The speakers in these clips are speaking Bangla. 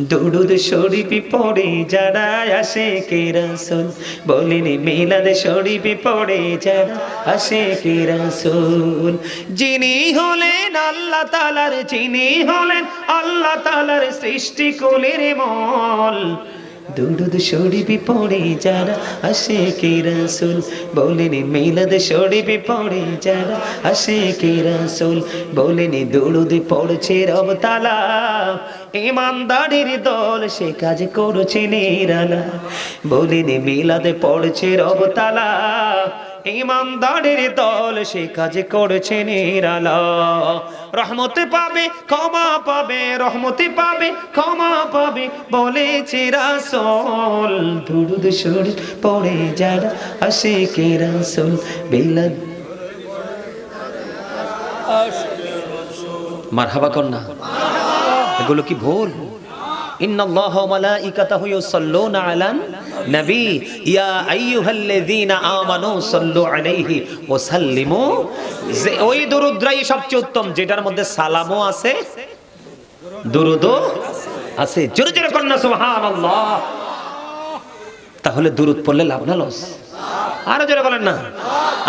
দুরুদ শরীফি পড়ে যারা আসে কে রাসুল? বলেন, মিলাদ শরীফি পড়ে যারা আসে কে রাসুল? যিনি হলেন আল্লাহ তালার যিনি হলেন আল্লাহ তালার সৃষ্টি কুলের মল দুরুদ শরীফি পড়ে যারা আসে কে রাসুল? বলেনি, মিলাদ শরীফি পড়ে যারা আসে কে রাসুল? বলেনি, দুরুদ পড়ছে রব তালা। ইমানদারির দল সে কাজ করছে নিরালা। বলেনি, মিলাদে পড়ছে রব তালা। ইমানদারের দল সে কাজ করছে নিরালা। রহমতে পাবে, ক্ষমা পাবে, রহমতে পাবে, ক্ষমা পাবে, বলেছে রাসল। দুরুদ শরীর পড়ে যারা আসে কে রাসল বিলাদ মারহাবা কন্যা, এগুলো কি ভুল? ইন্নাল্লাহ ওয়া মালাইকাতাহু ইউসাল্লুনা আলান নবী, ইয়া আইয়ুহাল্লাযীনা আমানু সাল্লু আলাইহি ওয়া সাল্লিমু ওই দরুদরাই সবচেয়ে উত্তম, যেটার মধ্যে সালামও আছে, দুরুদও আছে। জোরে জোরে কন্যা, সুবহানাল্লাহ। তাহলে দুরুদ পড়লে লাভ না লস? আরও জোরে বলেন না।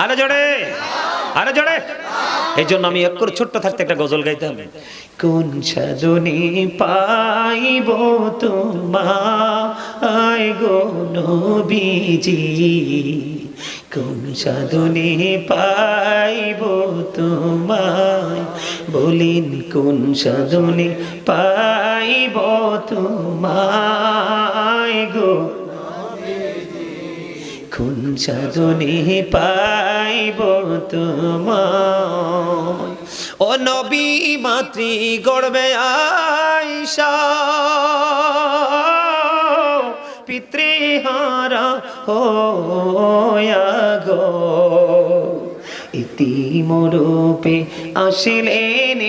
আরও জোরে। আরও জোরে। এই জন্য আমি এক করে ছোট্ট থাকতে একটা গজল গাইতাম। কোন সাধনে পাইব তোমায় গো নবীজি? কোন সাধনে পাইব তোমায়? বলিন, কোন সাধনে পাইব তোমায় গো কোন সাধনে পাইব তোমায়? ও নবী মাতৃ গড়বে আইসা পিতৃহারা হয়া গো ইতিমরূপে আসিলেন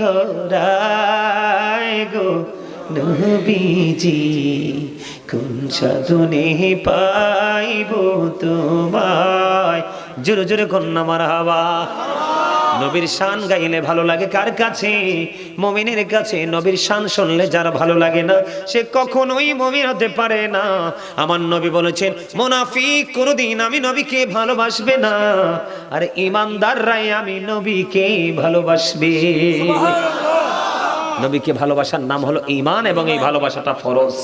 ধরায় গো নবীজি। কোন সাধনে পাইব তোমায়? জোরে জোরে কন্যা মার হাওয়া নবীর শান গাইলে ভালো লাগে কার কাছে? মমিনের কাছে নবীর শান শুনলে যার ভালো লাগে না সে কখনোই মমিন হতে পারে না। আমার নবী বলেছেন মোনাফিক কোনোদিন আমি নবীকে ভালোবাসবে না। আর ইমানদাররাই আমি নবীকে ভালোবাসবে। নবীকে ভালোবাসার নাম হলো ঈমান এবং এই ভালোবাসাটা ফরজ।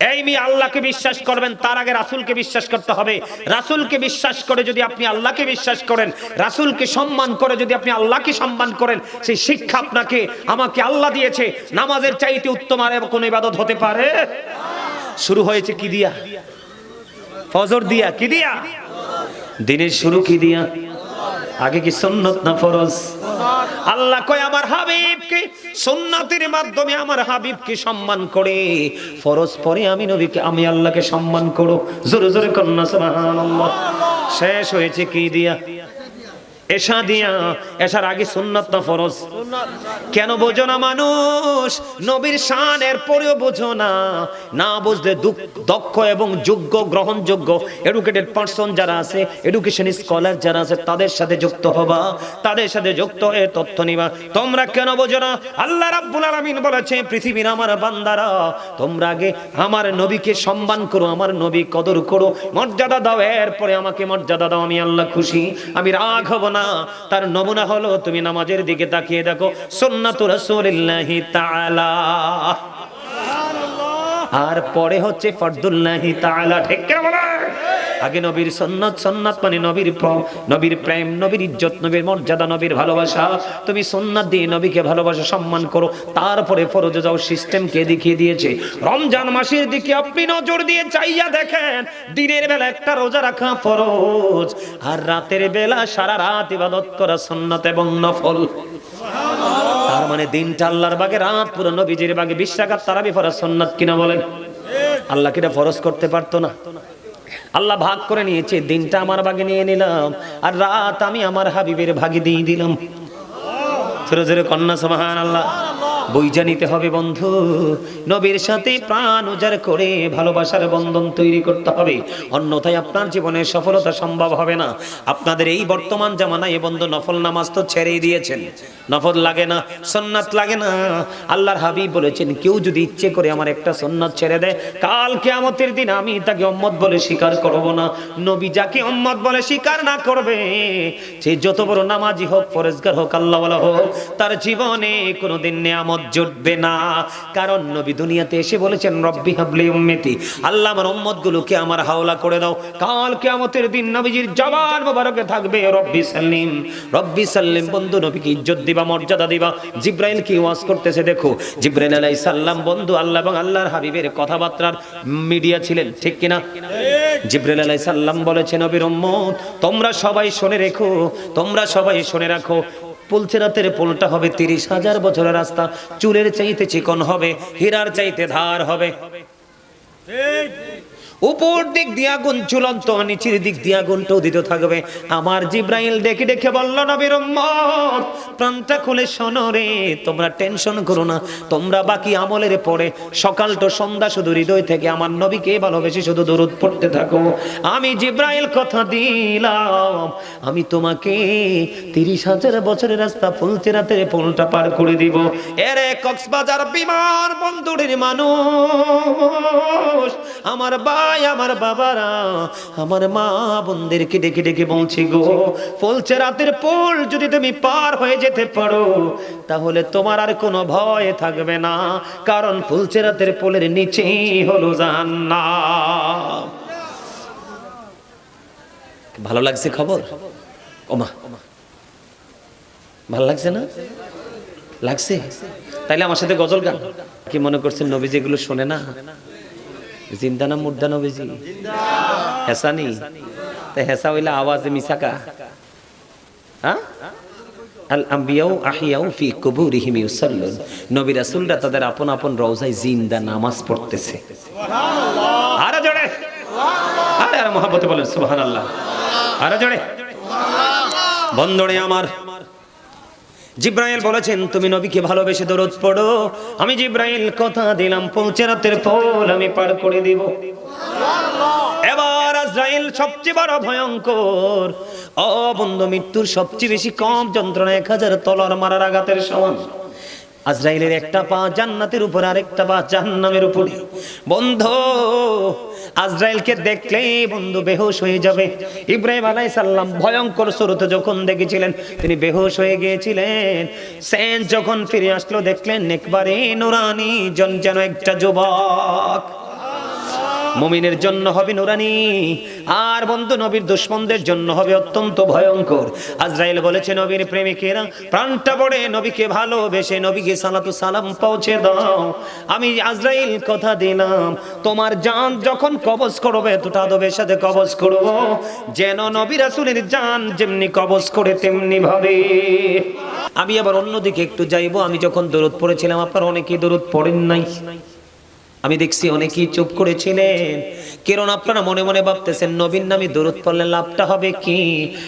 এই আল্লাহকে বিশ্বাস করবেন, তার আগে রাসূলকে বিশ্বাস করতে হবে। রাসূলকে বিশ্বাস করে যদি আপনি আল্লাহকে বিশ্বাস করেন, রাসূলকে সম্মান করে যদি আপনি আল্লাহকে সম্মান করেন, সেই শিক্ষা আপনাকে, আমাকে আল্লাহ দিয়েছে। নামাজের চাইতে উত্তম আর কোন ইবাদত হতে পারে? শুরু হয়েছে কি দিয়া? ফজর দিয়া, কি দিয়া? দিনের শুরু কি দিয়া? আগে কি সুন্নত না ফরজ? আল্লাহ কয়, আমার হাবিবকে সুন্নাতের মাধ্যমে আমার হাবিবকে সম্মান করে। ফরজ পরে আমি নবীকে, আমি আল্লাহকে সম্মান করো জোরে জোরে কন্যা, সুবহানাল্লাহ। শেষ হয়েছে কি দিয়া? এশা দিয়া, এশার আগে সুন্নত না ফরজ। কেন বোঝো না মানুষ? নবীর শান এর পরেও বোঝো না। না বুঝলে দক্ষ এবং যোগ্য, গ্রহণযোগ্য এডুকেটেড পার্সন যারা আছে এডুকেশন স্কলার যারা আছে, তাদের সাথে যুক্ত হবা। তাদের সাথে যুক্ত হয়ে তথ্য নিবা। তোমরা কেন বোঝো না? আল্লাহ রাব্বুল আলামিন বলেছে, পৃথিবীর আমার বান্দারা, তোমরা আগে আমার নবীকে সম্মান করো, আমার নবী কদর করো, মর্যাদা দাও। এরপরে আমাকে মর্যাদা দাও, আমি আল্লাহ খুশি। আমি রাগ হব না। তার নমুনা হলো, তুমি নামাজের দিকে তাকিয়ে দেখো, সুন্নাতু রাসূলিল্লাহি আর পরে হচ্ছে ফরদুল্লাহি তাআলা, ঠিক আগে নবীর সন্ন্যত সন্ন্যত মানে নবীর নবীর প্রেম, নবীর ইজ্জত, নবীর মর্যাদা, নবীর ভালোবাসা। তুমি সন্ন্যত দিয়ে নবীকে ভালোবাসা, সম্মান করো। তারপরে ফরজে যাও, সিস্টেমকে দেখিয়ে দিয়েছে। রমজান মাসের দিকে আপনি নজর দিয়ে চাইয়া দেখেন, দিনের বেলা একটা রোজা রাখা ফরজ, আর রাতের বেলা সারা রাত ইবাদত করা সন্ন্যত এবং নফল। তার মানে দিনটা আল্লাহর বাগে, রাত পুরো নবীজির বাগে, বিশ্বাকাত তারাবি ফরজ সন্ন্যত কিনা বলেন? আল্লাহ কিনা ফরজ করতে পারতো না? আল্লাহ ভাগ করে নিয়েছে, দিনটা আমার ভাগে নিয়ে নিলাম, আর রাত আমি আমার হাবিবের ভাগে দিয়ে দিলাম। জোরে জোরে কন্যা সমাহান আল্লাহ বইজা নিতে হবে বন্ধু। নবীর সাথে প্রাণ উজাড় করে ভালোবাসার বন্ধন তৈরি করতে হবে। অন্যথায় আপনার জীবনে সফলতা সম্ভব হবে না। আপনাদের এই বর্তমান জামানায় এ বন্ধু নফল নামাজ তো ছেড়েই দিয়েছেন। নফল লাগে না সন্ন্যাত লাগে না। আল্লাহর হাবিব বলেছেন, কেউ যদি ইচ্ছে করে আমার একটা সন্ন্যাত ছেড়ে দেয়, কাল কেয়ামতের দিন আমি তাকে উম্মত বলে স্বীকার করব না। নবী যাকে উম্মত বলে স্বীকার না করবে, সে যত বড় নামাজি হোক, ফরেজগার হোক আল্লাহ হোক, তার জীবনে কোনোদিন নিয়ামত জুটবে না। কারণ নবী দুনিয়াতে এসে বলেছেন, রব্বি হাবলি উম্মতি, আল্লাহ আমার উম্মত গুলোকে আমার হাওলা করে দাও। কাল কেয়ামতের দিন নবীজির জবান মোবারকে থাকবে, রব্বি সাল্লিম রব্বি সাল্লিম, বন্ধু নবীকে ইজ্জত দিবা, মর্যাদা দিবা। জিব্রাইল কি ওয়াজ করতেছে দেখো, জিব্রাইল আলাইহিস সালাম, বন্ধু আল্লাহ এবং আল্লাহর হাবিবের কথাবার্তার মিডিয়া ছিলেন, ঠিক কিনা? জিব্রাইল আলাইহিস সালাম বলেছেন নবীর উম্মত, তোমরা সবাই শুনে রেখো, তোমরা সবাই শুনে রাখো পুলচেরাতের পোলটা হবে তিরিশ হাজার বছরের রাস্তা। চুলের চাইতে চিকন হবে, হীরার চাইতে ধার হবে। উপর দিক দিয়ে আগুন ঝুলন্ত নিচের দিক দিয়ে আগুনটা উদিত থাকবে। আমার জিব্রাইল ডেকে ডেকে বলল, নবীর প্রাণটা খুলে শোনো রে, তোমরা টেনশন করো না, তোমরা বাকি আমলের পরে সকাল তো সন্ধ্যা শুধু হৃদয় থেকে আমার নবীকে ভালোবেসে শুধু দরুদ পড়তে থাকো। আমি জিব্রাইল কথা দিলাম, আমি তোমাকে তিরিশ হাজার বছরের রাস্তা ফুলছে রাতের পোলটা পার করে দিব। এরে কক্সবাজার বিমান বন্দরের মানুষ, আমার ভাই, আমার বাবারা, আমার মা বোনদেরকে ডেকে ডেকে বলছি, গো ফলছে রাতের পোল যদি তুমি পার হয়ে যেতে পারো, তাহলে তোমার আর কোনো ভয় থাকবে না, কারণ ফুলছে রাতের পোলের নিচেই হলো জান্নাত। ভালো লাগছে খবর? ওমা, ভালো লাগছে না? লাগছে? তাইলে আমার সাথে গজল গান। কি মনে করছেন নবীজি এগুলো শোনে না? জিন্দা না মুর্দা নবীজি। হেসা নি তা হেসা হইলে আওয়াজে মিসাকা হ্যাঁ? আল আম্বিয়াও আহিয়াও ফি কুবুরিহিম ইউসাল্লুন। নবী রাসূলরা তাদের আপন আপন রওজায় জিন্দা নামাজ পড়তেছে। আরে জোরে। আরে আর মহব্বতে বলেন সুবহানাল্লাহ। আরে জোরে। আমার জিব্রাইল বলেছেন, তুমি নবীকে ভালোবেসে দরদ পড়ো। আমি জিব্রাইল, কথা দিলাম, পৌঁছে রাতের ফল আমি পার করে দিব। এবার আজরাইল সবচেয়ে বড় ভয়ঙ্কর। ও বন্ধু, মৃত্যুর সবচেয়ে বেশি কম যন্ত্রণা এক হাজার তলার মারার আঘাতের সমান। আজরাইলের একটা পা জান্নাতের উপর, আরেকটা পা জাহান্নামের উপরে। বন্ধ আজরাইলকে দেখলেই বন্ধু বেহুশ হয়ে যাবে। ইব্রাহিম আলাই সাল্লাম ভয়ঙ্কর স্রোত যখন দেখেছিলেন, তিনি বেহুশ হয়ে গিয়েছিলেন। সেন যখন ফিরে আসলো, দেখলেন একবারে নুরানি জন যেন একটা যুবক। মুমিনের জন্য হবে নুরানি। আর বন্ধু নবীর দুশ্মনদের জন্য হবে অত্যন্ত ভয়ঙ্কর। আজরাইল বলেছে, নবীর প্রেমিকেরা প্রাণটা পড়ে, নবীকে ভালোবেসে নবীকে সালাতু সালাম পৌঁছে দাও। আমি আজরাইল কথা দিলাম, তোমার জান যখন কবজ করবে দুটা আদবের সাথে কবজ করব। যেন নবী রাসূলের জান যেমনি কবজ করে, তেমনি ভাবে। আমি আবার অন্যদিকে একটু যাইবো। আমি যখন দরুদ পড়েছিলাম, আপনারা অনেকেই দরুদ পড়েন নাই। আমি দেখছি অনেকেই চুপ করেছিলেন কারণ আপনারা মনে মনে ভাবতেছেন নবীন নামে দরুদ পড়লে লাভটা হবে কি?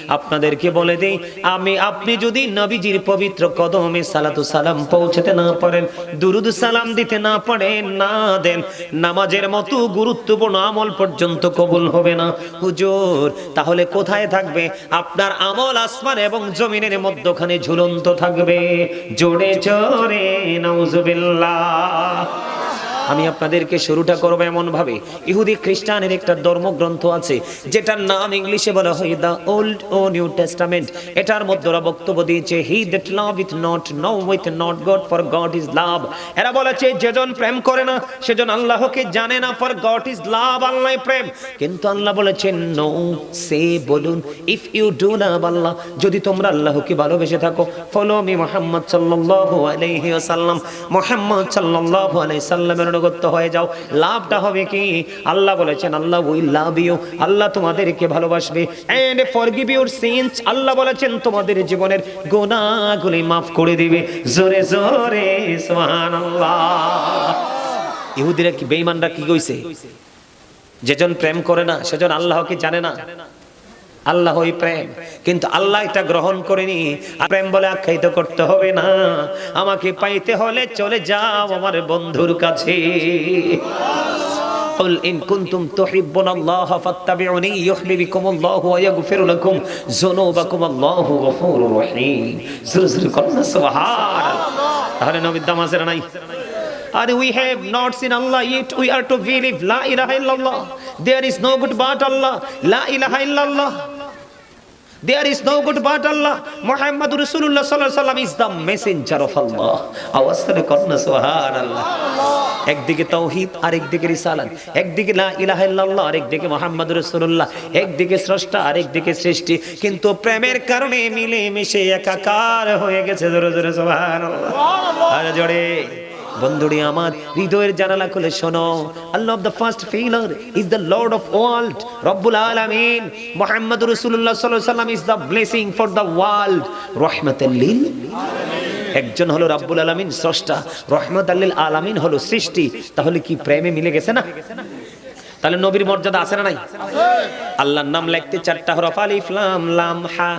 আপনাদেরকে বলে দেই, আমি, আপনি যদি নবীজির পবিত্র কদমে সালাতু সালাম পৌঁছাতে না পারেন, দুরুদ সালাম দিতে না পারেন, না দেন, নামাজের মতো গুরুত্বপূর্ণ আমল পর্যন্ত কবুল হবে না। হুজুর, তাহলে কোথায় থাকবে? আপনার আমল আসমান এবং জমিনের মধ্যখানে ঝুলন্ত থাকবে। জোরে জোরে, নাউজুবিল্লাহ। আমি আপনাদেরকে শুরুটা করব এমন ভাবে ইহুদি খ্রিস্টানের একটা ধর্মগ্রন্থ আছে, যেটার নাম ইংলিশে বলা হয় দ্য ওল্ড ও নিউ টেস্টামেন্ট। এটার মধ্যে ওরা বক্তব্য দিয়েছে he that loveth not knoweth not God for God is love এরা বলেছে, যেজন প্রেম করে না, সেজন আল্লাহকে জানে না for God is love Allah প্রেম। কিন্তু আল্লাহ বলেছেন নো সে বলুন if you do love Allah, যদি তোমরা আল্লাহকে ভালোবেসে থাকো ফলো মি মোহাম্মদ সাল্লাল্লাহু আলাইহি ওয়াসাল্লাম। মোহাম্মদ সাল্লাল্লাহু আলাইহি সাল্লামের অনুগত হয়ে যাও। লাভটা হবে কি? আল্লাহ বলেছেন, আল্লাহ উইল লাভ ইউ আল্লাহ তোমাদেরকে ভালোবাসবে। And forgive your sins Allah বলেছেন, তোমাদের জীবনের গুনাহগুলি মাফ করে দিবে। জোরে জোরে, সুবহানাল্লাহ। ইহুদিরা কি, বেঈমানরা কি কইছে? যেজন প্রেম করে না, সেজন আল্লাহকে জানে না। আল্লাহ ওই প্রেম কিন্তু আল্লাহ এটা গ্রহণ করেনি আর প্রেম বলে আখ্যায়িত করতে হবে না আমাকে পাইতে হলে চলে যাও আমার বন্ধুর কাছে قل إن كنتم تحبون الله فاتبعوني يحببكم الله ويغفر لكم ذنوبكم الله غفور رحيم زر زر قلنا سبحان তাহলে নবীর দাম আছে না নাই And we have not seen Allah yet. We are to believe La ilaha illallah. There is no good but Allah. La ilaha illallah. There is no good but Allah. Muhammad Rasulullah sallallahu alaihi wasallam is the messenger of Allah. আওয়াজ করে করনা সুবহানাল্লাহ। একদিকে তৌহিদ আর একদিকে রিসালাত একদিকে লা ইলাহা ইল্লাল্লাহ আর একদিকে মুহাম্মদ রাসূলুল্লাহ একদিকে স্রষ্টা আর একদিকে সৃষ্টি কিন্তু প্রেমের কারণে মিলে মিশে একাকার হয়ে গেছে জোরে জোরে সুবহানাল্লাহ আর জোরে বন্ধুরি আমার, হৃদয়ের জানালা খুলে শোনো। Allah of the first pillar is the lord of world রব্বুল আলামিন। মুহাম্মদ রাসূলুল্লাহ সাল্লাল্লাহু আলাইহি ওয়াসাল্লাম is the blessing for the world রাহমাতাল লিল। একজন হলো রাব্বুল আলামিন, স্রষ্টা। রহমত আল্লিল আলামিন হলো সৃষ্টি। তাহলে কি প্রেমে মিলে গেছে না? তাহলে নবীর মর্যাদা আছে না নাই? আল্লাহর নাম লিখতে চারটা হরফ, আলিফ, লাম লাম, হা।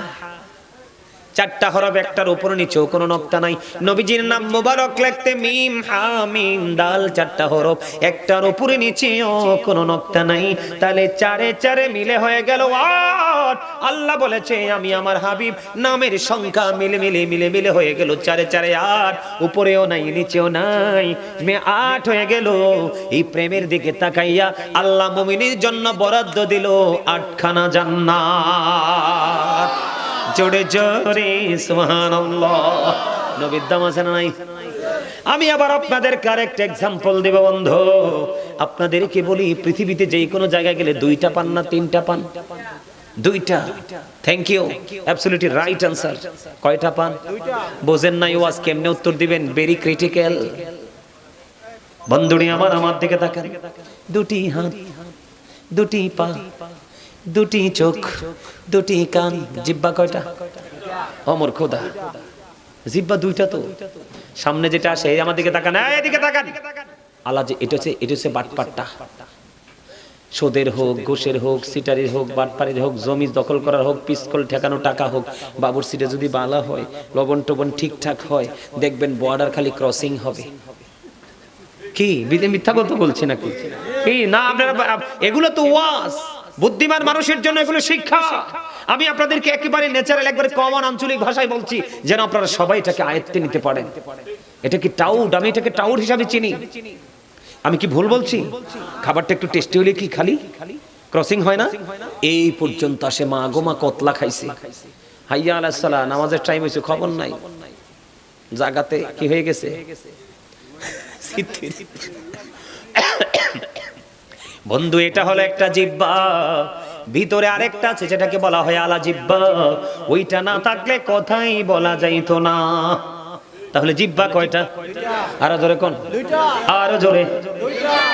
চারটা হরফ একটার উপর নিচেও কোনো নক্তা নাই। নবীজির নাম মোবারক লিখতে মিম, হা, মিম দাল চারটা হরফ একটার উপরে নিচেও কোনো নক্তা নাই। তাহলে চারে চারে মিলে হয়ে গেল আট। আল্লাহ বলেছে, আমি আমার হাবিব, নামের সংখ্যা মিলে মিলে মিলে মিলে হয়ে গেল চারে চারে আট। উপরেও নাই, নিচেও নাই। মে আট হয়ে গেল। এই প্রেমের দিকে তাকাইয়া আল্লাহ মুমিনের জন্য বরাদ্দ দিল আটখানা জান্নাত। জোরে জোরে, সুবহানাল্লাহ। নবীর দাম আছে না নাই? আমি আবার আপনাদের কারেক্ট এক্সাম্পল দেব বন্ধু। আপনাদেরকে বলি, পৃথিবীতে যে কোনো জায়গায় গেলে দুইটা পান না তিনটা পান? দুইটা। Thank you absolutely right answer কয়টা পান? বোঝেন নাই ওয়াজ কেমনে উত্তর দিবেন? ভেরি ক্রিটিক্যাল বন্ধুনি আমার আমার দিকে তাকান। দুটি হাত, দুটি পা। দুটি চোখ, দুটি কান, জিব্বা কয়টা? অমর খোদা। জিব্বা দুইটা তো। সামনে যেটা আসে আমার দিকে তাকান এদিকে তাকান। আলা যে এটা হচ্ছে এটা হচ্ছে বাটপাট্টা। সোদের হোক, ঘুষের হোক, সিটারির হোক বাটপাড়ির হোক, জমি দখল করার হোক, পিস্তল ঠেকানো টাকা হোক, বাবুর সিটে যদি বালা হয়, লবণ টবণ ঠিকঠাক হয়, দেখবেন বর্ডার খালি ক্রসিং হবে। কি? মিথ্যা কথা বলছি নাকি? কি? না, আপনারা এগুলো তো ওয়াজ। বুদ্ধিমান মানুষের জন্য এগুলো শিক্ষা। আমি আপনাদেরকে একেবারে ন্যাচারাল একবারে কমন আঞ্চলিক ভাষায় বলছি, যেন আপনারা সবাই এটাকে আয়ত্তে নিতে পারেন। এটা কি টাউড? আমি এটাকে টাউড হিসাবে চিনি। আমি কি ভুল বলছি? খাবারটা একটু টেস্টি হলে কি খালি? ক্রসিং হয় না? এই পর্যন্ত আসে মা গোমা কতলা খাইছে। হাইয়া আলাহ সালাহ নামাজের টাইম হয়েছে খবর নাই। জাগাতে কি হয়ে গেছে? বন্ধু, এটা হলো একটা জিব্বা। ভিতরে আরেকটা আছে, যেটাকে বলা হয় আলা জিব্বা। ওইটা না থাকলে কথাই বলা যাইত না। তাহলে জিব্বা কয়টা? আরও জোরে কোন? আরও জোরে।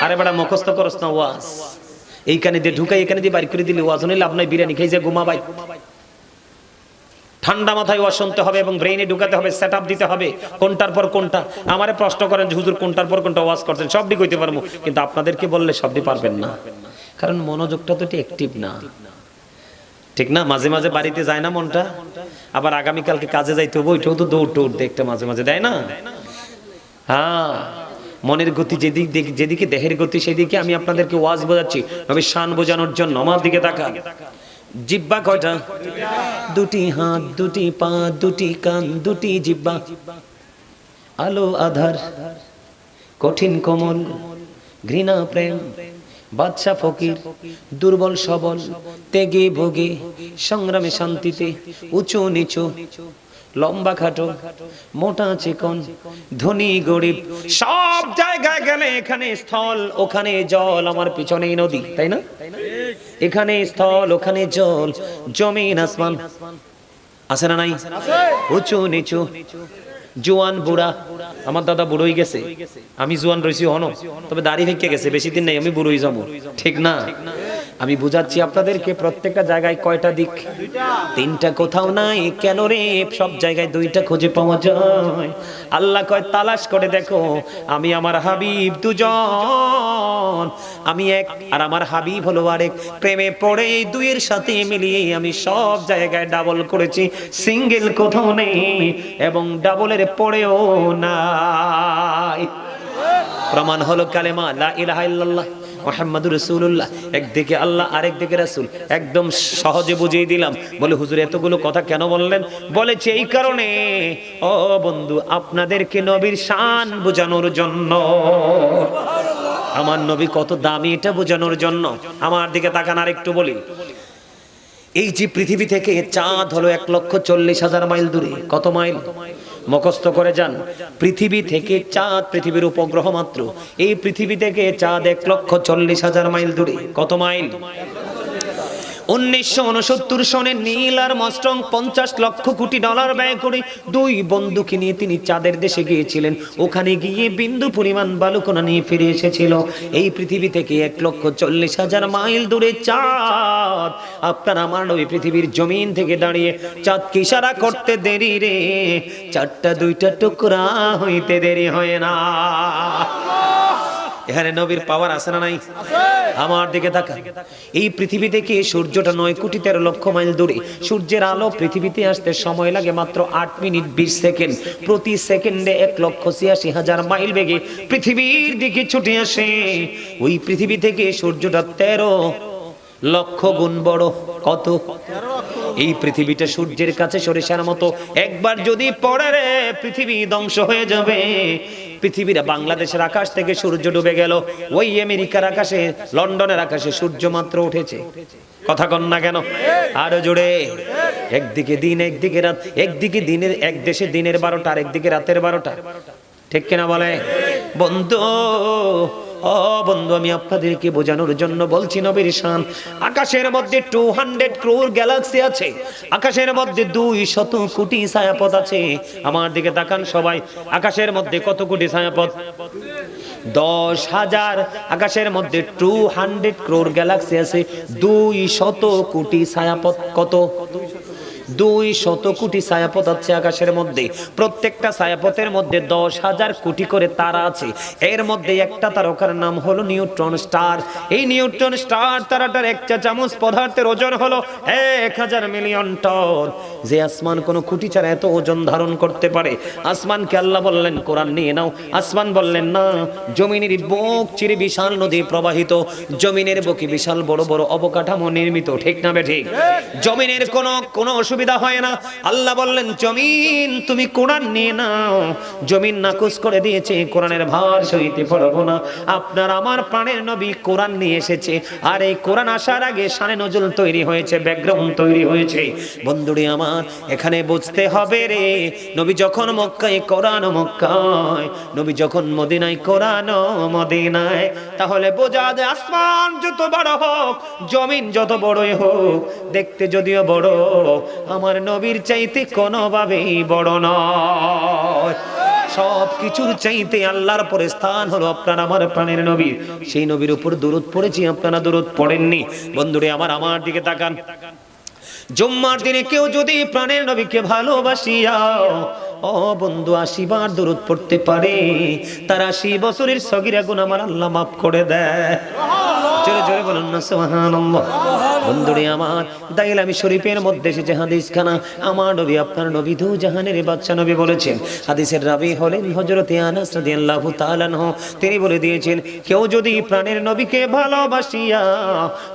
আরে বেটা, মুখস্থ করস না ওয়াজ। এইখানে দিয়ে ঢুকাই, এখানে দিয়ে বাড়ি করে দিলে ওয়াজ লাভ নাই, বিরিয়ানি খাই যে ঘুমাবাই। ঠান্ডা মাথায় ওয়াজ শুনতে হবে এবং ব্রেইনে ঢুকাতে হবে সেট দিতে হবে। কোনটার পর কোনটা? আমারে প্রশ্ন করেন যে, হুজুর, কোনটার পর কোনটা ওয়াজ করছেন? সবটি কইতে পারব, কিন্তু আপনাদেরকে বললে সবটি পারবেন না। কারণ মনোযোগটা তো অ্যাক্টিভ না। ঠিক না? মাঝে মাঝে বাড়িতে যায় না মনটা। আবার আগামীকালকে কাজে যাইতে হবে ওইটাও তো দৌড় টৌড় দেখতে মাঝে মাঝে, দেয় না? হ্যাঁ। মনের গতি যেদিক যেদিকে দেহের গতি সেদিকে আমি আপনাদেরকে ওয়াজ বোঝাচ্ছি। আমি শান বোঝানোর জন্য আমার দিকে তাকান। জিব্বা কয়টা? দুটি হাত, দুটি পা, দুটি কান, দুটি জিব্বা। আলো, আধার, কঠিন কোমল, ঘৃণা, প্রেম, বাদশা, ফকির, দুর্বল, সবল, তেগে, ভোগে, সংগ্রামে শান্তিতে, উঁচু, নিচু লম্বা খাটো, মোটা চিকন, ধনী গরিব, সব জায়গায় গেলে এখানে স্থল, ওখানে জল, আমার পিছনেই নদী, তাই না? এখানে স্থল, ওখানে জল, জমিন আসমান। আছে না নাই? উঁচু, নিচু। জোয়ান বুড়া, আমার দাদা বুড়োই গেছে। আমি জোয়ান রয়েছি হন? তবে দাড়ি ভেঙে গেছে, বেশি দিন নেই, আমি বুড়োই যাব। ঠিক না? আমি বুঝাচ্ছি আপনাদেরকে, প্রত্যেকটা জায়গায় কয়টা দিক? তিনটা কোথাও নাই, কেন রে? সব জায়গায় দুইটা খুঁজে পাওয়া যায়। আল্লাহ কয়, তালাশ করে দেখো, আমি আমার হাবিব দুজন। আমি এক, আর আমার হাবিব হলো আরেক। প্রেমে পড়ে দুইয়ের সাথে মিলিয়ে আমি সব জায়গায় ডাবল করেছি, সিঙ্গেল কোথাও নেই, এবং ডাবলের পড়েও নাই। প্রমাণ হলো কালেমা, লা ইলাহা ইল্লাল্লাহ। মোহাম্মদুর রসুল্লাহ একদিকে আল্লাহ আরেক দিকে রাসূল। একদম সহজে বুঝিয়ে দিলাম। বলে, হুজুর, এতগুলো কথা কেন বললেন? বলেছে, এই কারণে, ও বন্ধু, আপনাদেরকে নবীর শান বোঝানোর জন্য। আমার নবী কত দামি এটা বোঝানোর জন্য। আমার দিকে তাকান আর একটু বলি। এই যে পৃথিবী থেকে চাঁদ হলো এক লক্ষ চল্লিশ হাজার মাইল দূরে। কত মাইল? মুখস্থ করে যান। পৃথিবী থেকে চাঁদ পৃথিবীর উপগ্রহ মাত্র। এই পৃথিবী থেকে চাঁদ এক লক্ষ চল্লিশ হাজার মাইল দূরে। কত মাইল? উনিশশো উনসত্তর সনে নীল আর মস্ট্রং পঞ্চাশ লক্ষ কোটি ডলার ব্যয় করে দুই বন্ধুকে নিয়ে তিনি চাঁদের দেশে গিয়েছিলেন। ওখানে গিয়ে বিন্দু পরিমাণ বালুকোনা নিয়ে ফিরে এসেছিল। এই পৃথিবী থেকে এক লক্ষ চল্লিশ হাজার মাইল দূরে চাঁদ। আপনার আমার নবী পৃথিবীর জমিন থেকে দাঁড়িয়ে চাঁদকে ইশারা করতে দেরি রে? চারটা দুইটা টুকরা হইতে দেরি হয় না। এখানে নবীর পাওয়ার আছে না নাই? আমার দিকে তাকা। এই পৃথিবী থেকে সূর্যটা নয় কোটি তেরো লক্ষ মাইল দূরে। সূর্যের আলো পৃথিবীতে আসতে সময় লাগে মাত্র আট মিনিট বিশ সেকেন্ড। প্রতি সেকেন্ডে এক লক্ষ ছিয়াশি হাজার মাইল বেগে পৃথিবীর দিকে ছুটে আসে। ওই পৃথিবী থেকে সূর্যটা তেরো লক্ষ গুণ বড়। কত? এই পৃথিবীটা সূর্যের কাছে সরিষার মতো। একবার যদি পড়ে রে, পৃথিবী ধ্বংস হয়ে যাবে। পৃথিবীর বাংলাদেশের আকাশ থেকে সূর্য ডুবে গেল। ওই আমেরিকার আকাশে, লন্ডনের আকাশে সূর্য মাত্র উঠেছে। কথা কন না কেন? আরও জোরে। একদিকে দিন, একদিকে রাত। একদিকে দিনের, এক দেশে দিনের বারোটা, আর একদিকে রাতের বারোটা। ঠিক কিনা বলে? বন্ধু ও বন্ধু, আমি আপনাদেরকে বোঝানোর জন্য বলছি নবীর শান। আকাশের মধ্যে টু হান্ড্রেড ক্রোর গ্যালাক্সি আছে। আকাশের মধ্যে দুই শত কোটি ছায়াপথ আছে। আমার দিকে তাকান সবাই। আকাশের মধ্যে কত কোটি ছায়াপথ? দশ হাজার। আকাশের মধ্যে টু হান্ড্রেড ক্রোর গ্যালাক্সি আছে। দুই শত কোটি ছায়াপথ কত? দুই শত কোটি ছায়াপথ আছে আকাশের মধ্যে। প্রত্যেকটা ছায়াপথের মধ্যে দশ হাজার কোটি করে তারা আছে। এর মধ্যে একটা তারকার নাম হলো নিউট্রন স্টার। এই নিউট্রন স্টার তারাটার এক চা চামচ পদার্থের ওজন হলো এক হাজার মিলিয়ন টন। যে আসমান কোনো কোটি ছাড়া এত ওজন ধারণ করতে পারে? আসমানকে আল্লাহ বললেন কোরআন নিয়ে নাও। আসমান বললেন না জমিনের বুক চিরে বিশাল নদী প্রবাহিত। জমিনের বুকে বিশাল বড় বড় অবকাঠামো নির্মিত। ঠিক না বে ঠিক। জমিনের কোনো কোনো অসুবিধা হয় না। আল্লাহ বললেন, জমিন তুমি কোরআন নিয়ে নাও। জমিন নাকুচ করে দিয়েছে, কোরআনের ভার সইতে পারব না। আপনার আমার প্রাণের নবী কোরআন নিয়ে এসেছে। আর এই কোরআন আসার আগে সানে নজল তৈরি হয়েছে, ব্যাকগ্রাউন্ড তৈরি হয়েছে। বন্ধুরে আমার, এখানে বুঝতে হবে রে, নবী যখন মক্কায়, কোরআন মক্কায়, নবী যখন মদিনায়, কোরআন মদিনায়। তাহলে বোঝা যায় আসমান যত বড় হোক, জমিন যত বড়ই হোক, দেখতে যদিও বড় আমার নবীর চাইতে কোনোভাবেই বড় নয়। সব কিছুর চাইতে আল্লাহর পরে স্থান হলো আপনার আমার প্রাণের নবীর সেই নবীর উপর দূরত পড়েছি, আপনারা দূরত পড়েননি। বন্ধুরে, আমার আমার দিকে তাকান। জুম্মার দিনে কেউ যদি প্রাণের নবীকে ভালোবাসিয়া, ও বন্ধু আশিবার দূরত পড়তে পারে। তার আশি বছরের সগিরা গুণ আমার আল্লাহ মাফ করে দেয়। জোরে জোরে বলুন না, সুবহানাল্লাহ। বন্ধুরে আমার দাইলামি শরীফের মধ্যে এসেছে হাদিস খানা আমার নবী, আপনার নবী দু জাহানের বাচ্চা নবী বলেছেন। হাদিসের রাবি হলেন হযরতে আনাস রাদিয়াল্লাহু তাআলা তিনি বলে দিয়েছেন, কেউ যদি প্রাণের নবীকে ভালোবাসিয়া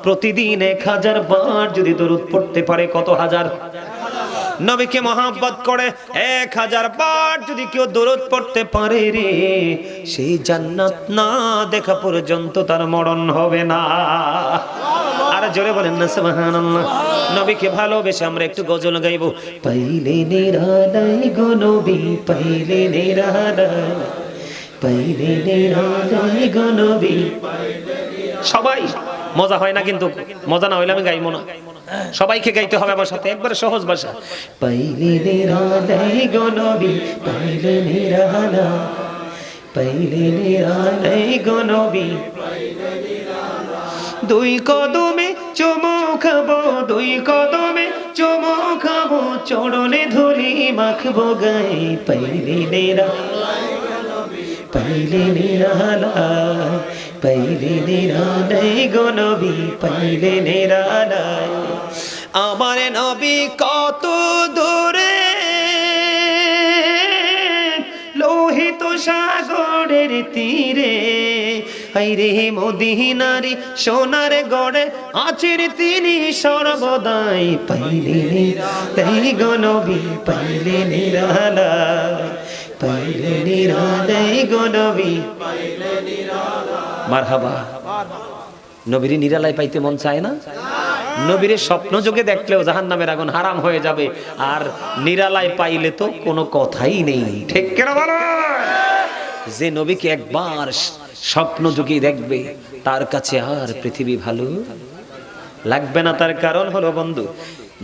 প্রতিদিন এক হাজার বার যদি দরুদ পড়তে পারে, কত হাজার? নবীকে মহাব্বত করে এক হাজার বার যদি কেউ দরদ পড়তে পারে রে, সেই জান্নাত না দেখা পর্যন্ত তার মরণ হবে না। আর জোরে বলেন, না, সুবহানাল্লাহ, নবীকে ভালোবেসে আমরা একটু গজল গাইবো। পাইলে নিরালাই গো নবী, পাইলে নিরালাই পাইলে নিরালাই গো নবী। সবাই মজা হয় না কিন্তু, মজা না হইলে আমি গাইবো না। সবাইকে গাইতে হবে আমার সাথে, একবারে সহজ ভাষা। পাইলে নিরালাই গো নবী, পাইলে নিরালা পাইলে নিরালাই গো নবী। দুই কদমে চুমু খাব দুই কদমে, চুমু খাব চরণে ধুলি মাখবো গায়ে। পাইলে নেরা, পাইলে নিরালা পাইলে নিরালাই গো নবী, পাইলে নিরালাই আমার নবী কত দূরে, লোহিত সাগরের তীরে হাইরে মদিনারি, সোনার গড়ে আচির তিনি সর্বদাই। পাইলে তাই গনবি পাইলে নিরালা পাইলে নিরালাই গনবি মারহাবা। নবীর নিরালায় পাইতে মন চায় না? নবীর স্বপ্ন যোগে দেখলেও জাহান নামের আগুন হারাম হয়ে যাবে। আর নিরালায় পাইলে তো কোনো কথাই নেই। ঠিক কেন বলো? যে নবীকে একবার স্বপ্ন যুগে দেখবে, তার কাছে আর পৃথিবী ভালো লাগবে না। তার কারণ হলো বন্ধু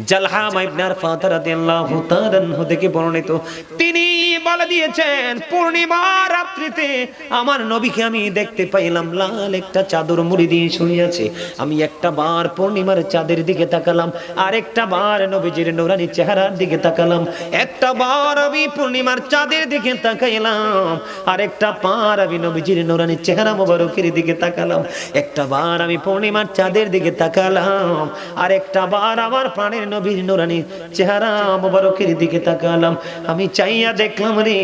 জালহাম ইবনার ফাতার রাদিয়াল্লাহু তাআলা বর্ণিত। তিনি বলে দিয়েছেন, পূর্ণিমা রাত্রিতে আমার নবীকে আমি দেখতে পাইলাম, লাল একটা চাদর মুড়ি দিয়ে শুয়ে আমি একটা বার পূর্ণিমার চাঁদের দিকে তাকালাম আর একটা বার নবীজির নোরানি চেহারার দিকে তাকালাম। একটা বার আমি পূর্ণিমার চাঁদের দিকে তাকাইলাম আর একটা বার আমি নবীজির নোরানি চেহারা মোবারকের দিকে তাকালাম। একটা বার আমি পূর্ণিমার চাঁদের দিকে তাকালাম আর একটা বার আমার প্রাণের নবীর চেহারা মোবারকের দিকে তাকালাম। আমি চাইয়া দেখলাম রে,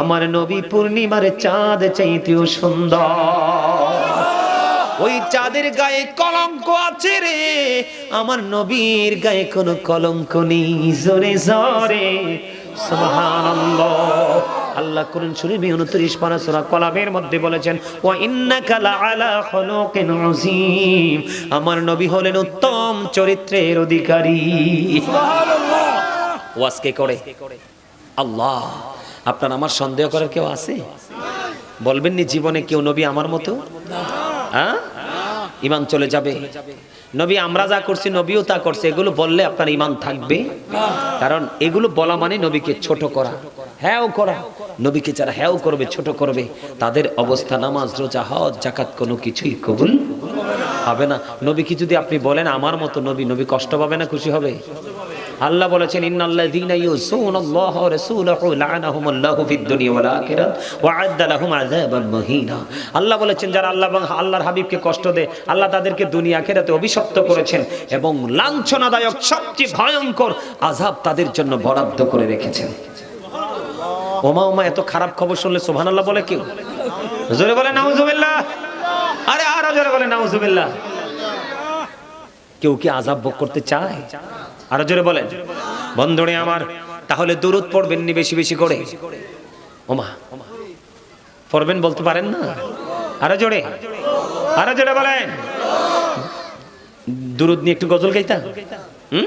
আমার নবী পূর্ণিমার চাঁদ চাইতেও সুন্দর। ওই চাঁদের গায়ে কলঙ্ক আছে রে, আমার নবীর গায়ে কোনো কলঙ্ক নেই। জোরে জোরে আল্লাহ করুন শরীফে 29 পারা সূরা কলামের মধ্যে বলেছেন ওয়া ইন্নাকা লাআলা খুলুকিন আযীম আমার নবী হলেন উত্তম চরিত্রের অধিকারী। ওয়াজকে করে? আল্লাহ আপনার আমার সন্দেহ করার কেউ আছে? বলবেন নি জীবনে কেউ নবী আমার মতো? হ্যাঁ? ইমান চলে যাবে। নবী আমরা যা করছি, নবীও তা করছে। এগুলো বললে আপনার ইমান থাকবে। কারণ এগুলো বলা মানে নবীকে ছোট করা। হ্যাঁও করা। নবীকে যারা হ্যাঁও করবে, ছোট করবে, তাদের অবস্থা, নামাজ, রোজা, হজ জাকাত কোনো কিছুই কবুল হবে না। নবীকে যদি আপনি বলেন, আমার মতো নবী নবী কষ্ট পাবে না, খুশি হবে? আল্লাহ বলেছেন ইন্নাল্লাযীনা ইউসুনাল্লাহা ওয়া রাসূলাহু লা'নাহুমুল্লাহু ফিদ দুনিয়া ওয়াল আখিরাত ওয়া আ'আদ্দা লাহুম আযাবান মুহিনা। আল্লাহ বলেছেন যারা আল্লাহ এবং আল্লাহর হাবিবকে কষ্ট দেয় আল্লাহ তাদেরকে দুনিয়া আখিরাতে অভিশপ্ত করেছেন এবং লাঞ্ছনাদায়ক সবচেয়ে ভয়ঙ্কর আযাব তাদের জন্য বরাদ্দ করে রেখেছেন। ওমা ওমা এত খারাপ খবর শুনলে সুবহানাল্লাহ বলে কেউ? জোরে বলে নাউজুবিল্লাহ। আরে আরও জোরে বলে নাউজুবিল্লাহ। কেউ কি আযাব ভোগ করতে চায়? আরও জোরে বলেন। বন্ধুরে আমার, তাহলে দূরত পড়বেন নি বেশি বেশি করে? ওমা, পড়বেন বলতে পারেন না? আরও জোরে আরও জোরে বলেন। দূরত নিয়ে একটু গজল গাইতা? হুম?